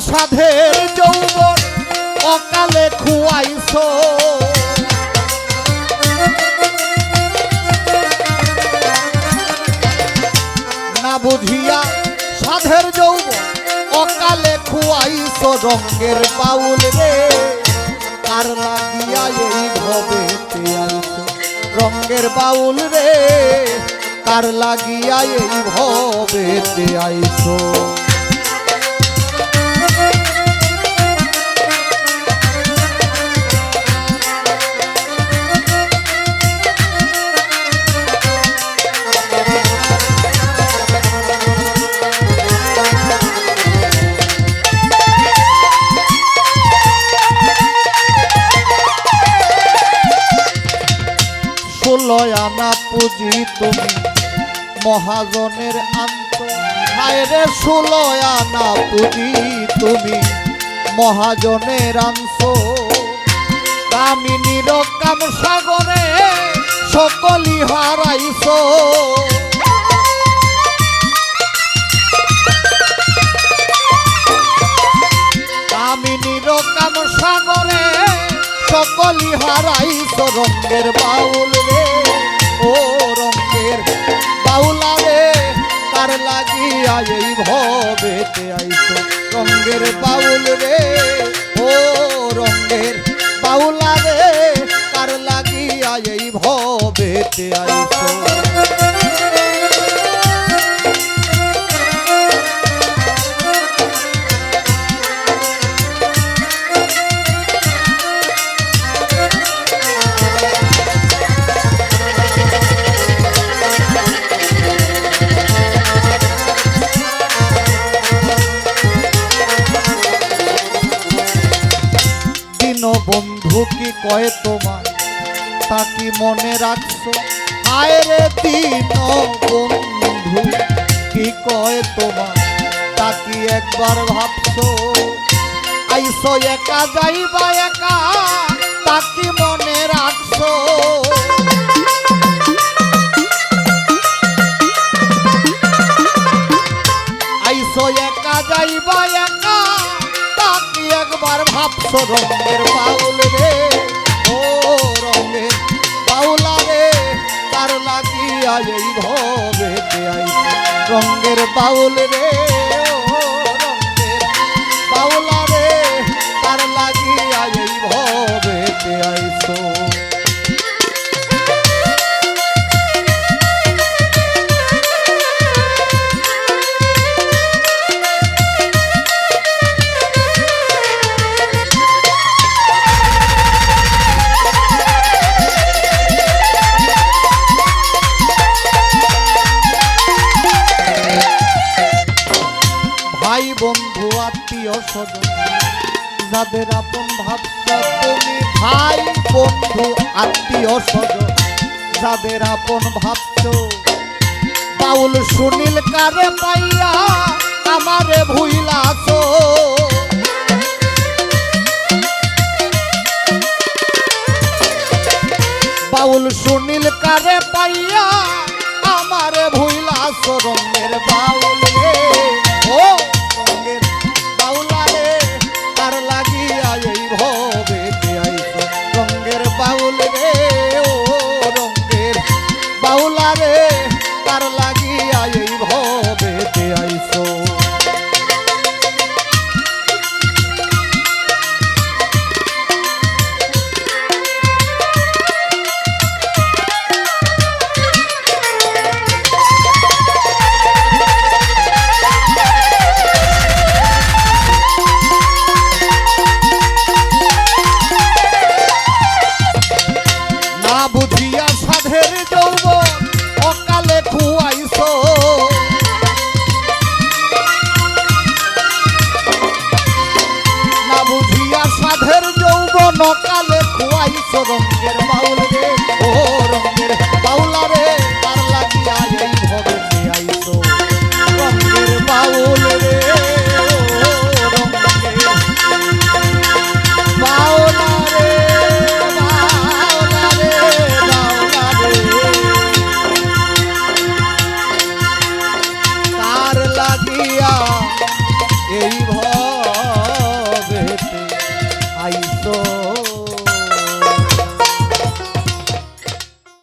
সাধের যৌবন অকালে খুয়াইছ। না বুঝিয়া সাধের যৌবন অকালে খুয়াইছ রঙ্গের বাউল রে। কার লাগিয়া এই ভবে রঙ্গের বাউল রে? কার লাগিয়া এই ভবে আইছ ষোলয় আনা পুঁজি তুমি। মহাজনের আন্ত। হায়রে ষোলয় আনা পুঁজি তুমি। মহাজনের আংশ কামিনীর কাম সাগরে সকলি হারাইছ হারাইছ রঙ্গের বাউল রে। ও রঙ্গের বাউলা রে তার লাগিয়া এই ভবেতে আইস রঙ্গের বন্ধু কি কয় তোমার তা কি মনে রাখছো? হায় রে দিন বন্ধু, কি কয় তোমার তা কি একবার ভাবছ? আইসো একা যাইবা একা, তা কি মনে রাখছো? আইসো একা যাইবা একা একবার ভাবছ রঙের পাউল রে, ও রঙের পাউলা রে তার লাগিয়া এই ভবে রঙের পাউল রে বাউলা রে তার লাগিয়া এই ভবে আইসো বন্ধু, আত্মীয় স্বজন, যাদের আপন ভাবছ তুমি ভাই বন্ধু, আত্মীয় স্বজন, যাদের আপন ভাবছ, বাউল সুনীল কারে পাইয়া আমারে ভুইলাছ। বাউল সুনীল কারে পাইয়া আমারে ভুইলাছ রঙের বাউল কালে খুয়াইছ রঙের বাউল রে। ও রঙের বাউলা রে, তার লাগিয়া এই ভবে আইছ রঙের বাউল রে লাগিয়া